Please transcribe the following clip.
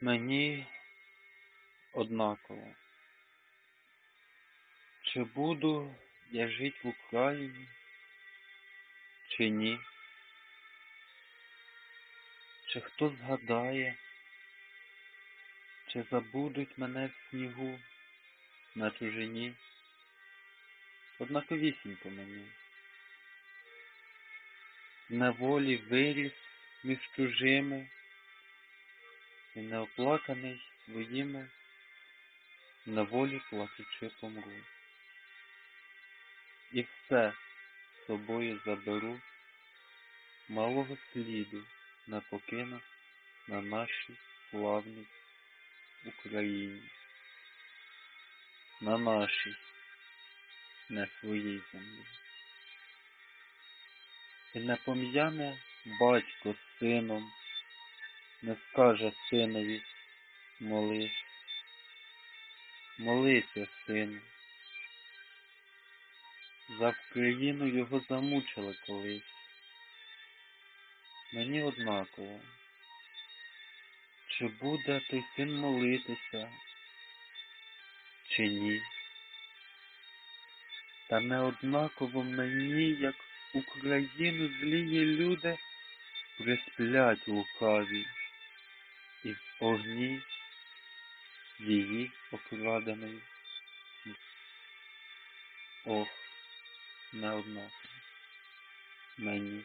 Мені однаково, чи буду я жить в Україні, чи ні, чи хто згадає, чи забудуть мене в снігу на чужині, однаковісінько мені. В неволі виріс між чужими і неоплаканий своїми, на волі плачучи помру. І все з собою заберу, малого сліду не покину на нашій славній Україні, на нашій, не своїй землі. І не пом'яне батько з сином, не скаже синові молись, молися, сину. За Вкраїну його замучили колись. Мені однаково, чи буде той син молитися, чи ні. Та не однаково мені, як Україну злії люди присплять лукаві і в огні її окраденої. Ох, не одно мені.